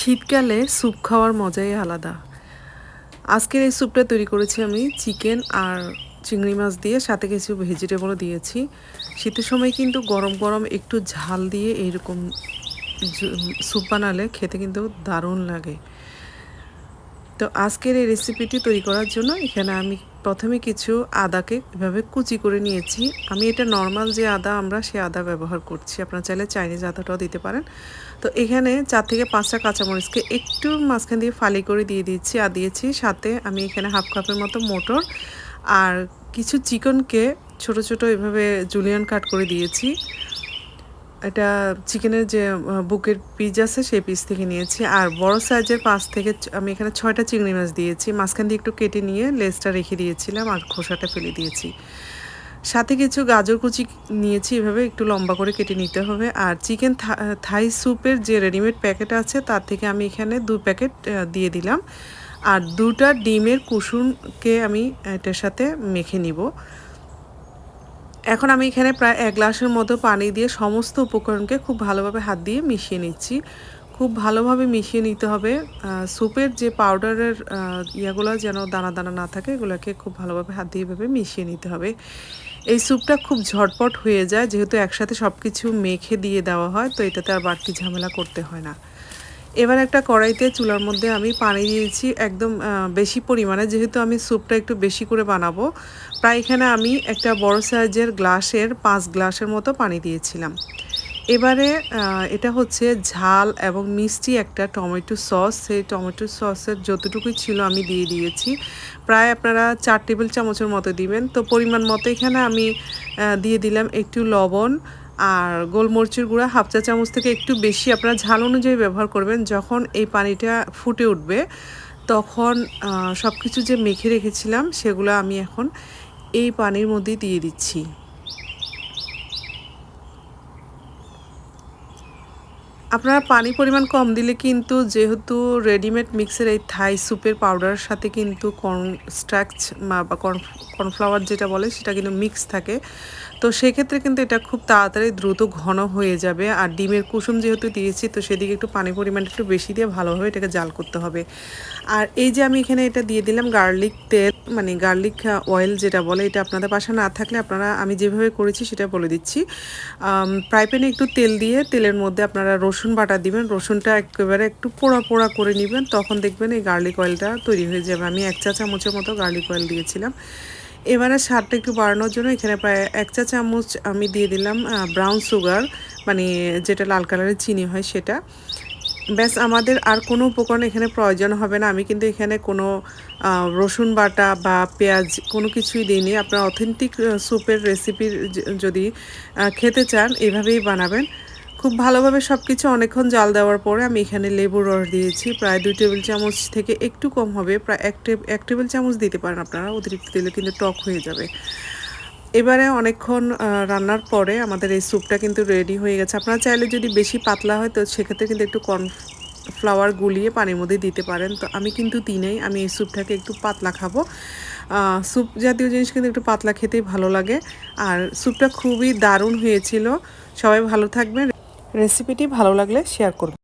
শীতকালে স্যুপ খাওয়ার মজাই আলাদা। আজকের এই স্যুপটা তৈরি করেছি আমি চিকেন আর চিংড়ি মাছ দিয়ে, সাথে কিছু ভেজিটেবলও দিয়েছি। শীতের সময় কিন্তু গরম গরম একটু ঝাল দিয়ে এইরকম স্যুপ বানালে খেতে কিন্তু দারুণ লাগে। তো আজকের এই রেসিপিটি তৈরি করার জন্য এখানে আমি প্রথমে কিছু আদাকে এভাবে কুচি করে নিয়েছি। আমি এটা নর্মাল যে আদা আমরা সে আদা ব্যবহার করছি। আপনারা চাইলে চাইনিজ আদাটাও দিতে পারেন। তো এখানে চার থেকে পাঁচটা কাঁচামরিচকে একটু মাঝখান দিয়ে ফালি করে দিয়ে দিচ্ছি আর দিয়েছি সাথে আমি এখানে হাফ কাপের মতো মোটর আর কিছু চিকেনকে ছোট ছোট এভাবে জুলিয়ান কাট করে দিয়েছি। এটা চিকেনের যে বুকের পিস আছে সেই পিস থেকে নিয়েছি। আর বড় সাইজের পাঁচ থেকে আমি এখানে ছয়টা চিংড়ি মাছ দিয়েছি। মাঝখান দিয়ে একটু কেটে নিয়ে লেসটা রেখে দিয়েছিলাম আর খোসাটা ফেলে দিয়েছি। সাথে কিছু গাজর কুচি নিয়েছি এভাবে, একটু লম্বা করে কেটে নিতে হবে। আর চিকেন থাই স্যুপের যে রেডিমেড প্যাকেট আছে, তার থেকে আমি এখানে দু প্যাকেট দিয়ে দিলাম। আর দুটা ডিমের কুসুমকে আমি এটার সাথে মেখে নিব। এখন আমি এখানে প্রায় এক গ্লাসের মতো পানি দিয়ে সমস্ত উপকরণকে খুব ভালোভাবে হাত দিয়ে মিশিয়ে নিচ্ছি। খুব ভালোভাবে মিশিয়ে নিতে হবে। স্যুপের যে পাউডারের ইয়াগুলো যেন দানা দানা না থাকে, এগুলোকে খুব ভালোভাবে হাত দিয়ে এভাবে মিশিয়ে নিতে হবে। এই স্যুপটা খুব ঝটপট হয়ে যায়, যেহেতু একসাথে সব কিছু মেখে দিয়ে দেওয়া হয়, তো এটাতে আর বাড়তি ঝামেলা করতে হয় না। এবার একটা কড়াইতে চুলার মধ্যে আমি পানি দিয়েছি একদম বেশি পরিমাণে, যেহেতু আমি স্যুপটা একটু বেশি করে বানাবো। প্রায় এখানে আমি একটা বড় সাইজের গ্লাসের, পাঁচ গ্লাসের মতো পানি দিয়েছিলাম। এবারে এটা হচ্ছে ঝাল এবং মিষ্টি একটা টমেটো সস। সেই টমেটো সসের যতটুকুই ছিল আমি দিয়ে দিয়েছি। প্রায় আপনারা চার টেবিল চামচের মতো দিবেন। তো পরিমাণ মতো এখানে আমি দিয়ে দিলাম একটু লবণ আর গোলমরিচের গুঁড়া হাফ চা চামচ থেকে একটু বেশি আপনারা ঝাল অনুযায়ী ব্যবহার করবেন। যখন এই পানিটা ফুটে উঠবে, তখন সব কিছু যে মেখে রেখেছিলাম, সেগুলো আমি এখন এই পানির মধ্যে দিয়ে দিচ্ছি। আপনারা পানি পরিমাণ কম দিলে কিন্তু যেহেতু রেডিমেড মিক্সের এই থাই স্যুপের পাউডারের সাথে কিন্তু কর্ন স্ট্রাচ বা কর্ন, কর্নফ্লাওয়ার যেটা বলে, সেটা কিন্তু মিক্স থাকে। তো সেক্ষেত্রে কিন্তু এটা খুব তাড়াতাড়ি দ্রুত ঘন হয়ে যাবে। আর ডিমের কুসুম যেহেতু দিয়েছি, তো সেদিকে একটু পানি পরিমাণটা একটু বেশি দিয়ে ভালোভাবে এটাকে জাল করতে হবে। আর এই যে আমি এখানে এটা দিয়ে দিলাম গার্লিক তেল মানে গার্লিক অয়েল যেটা বলে, এটা আপনাদের পাশে না থাকলে আপনারা, আমি যেভাবে করেছি সেটা বলে দিচ্ছি। ফ্রাই একটু তেল দিয়ে, তেলের মধ্যে আপনারা রসুন বাটা দিবেন। রসুনটা একেবারে একটু পোড়া পোড়া করে নেবেন, তখন দেখবেন এই গার্লিক অয়েলটা তৈরি হয়ে যাবে। আমি এক চা চামচের মতো গার্লিক অয়েল দিয়েছিলাম। এবারে স্বাদটা একটু বাড়ানোর জন্য এখানে প্রায় এক চা চামচ আমি দিয়ে দিলাম ব্রাউন সুগার মানে যেটা লাল কালারের চিনি হয় সেটা। ব্যাস, আমাদের আর কোনো উপকরণ এখানে প্রয়োজন হবে না। আমি কিন্তু এখানে কোনো রসুন বাটা বা পেঁয়াজ কোনো কিছুই দিইনি। আপনার অথেন্টিক স্যুপের রেসিপির যদি খেতে চান, এভাবেই বানাবেন। খুব ভালোভাবে সব কিছু অনেকক্ষণ জাল দেওয়ার পরে আমি এখানে লেবুর রস দিয়েছি। প্রায় দুই টেবিল চামচ থেকে একটু কম হবে। প্রায় এক এক টেবিল চামচ দিতে পারেন আপনারা, অতিরিক্ত দিলে কিন্তু টক হয়ে যাবে। এবারে অনেকক্ষণ রান্নার পরে আমাদের এই স্যুপটা কিন্তু রেডি হয়ে গেছে। আপনারা চাইলে যদি বেশি পাতলা হয়, তো সেক্ষেত্রে কিন্তু একটু কর্ন ফ্লাওয়ার গুলিয়ে পানির মধ্যে দিতে পারেন। তো আমি কিন্তু দিনেই আমি এই স্যুপটাকে একটু পাতলা খাব। স্যুপ জাতীয় জিনিস কিন্তু একটু পাতলা খেতেই ভালো লাগে। আর স্যুপটা খুবই দারুণ হয়েছিল। সবাই ভালো থাকবেন। রেসিপিটি ভালো লাগলে শেয়ার করবেন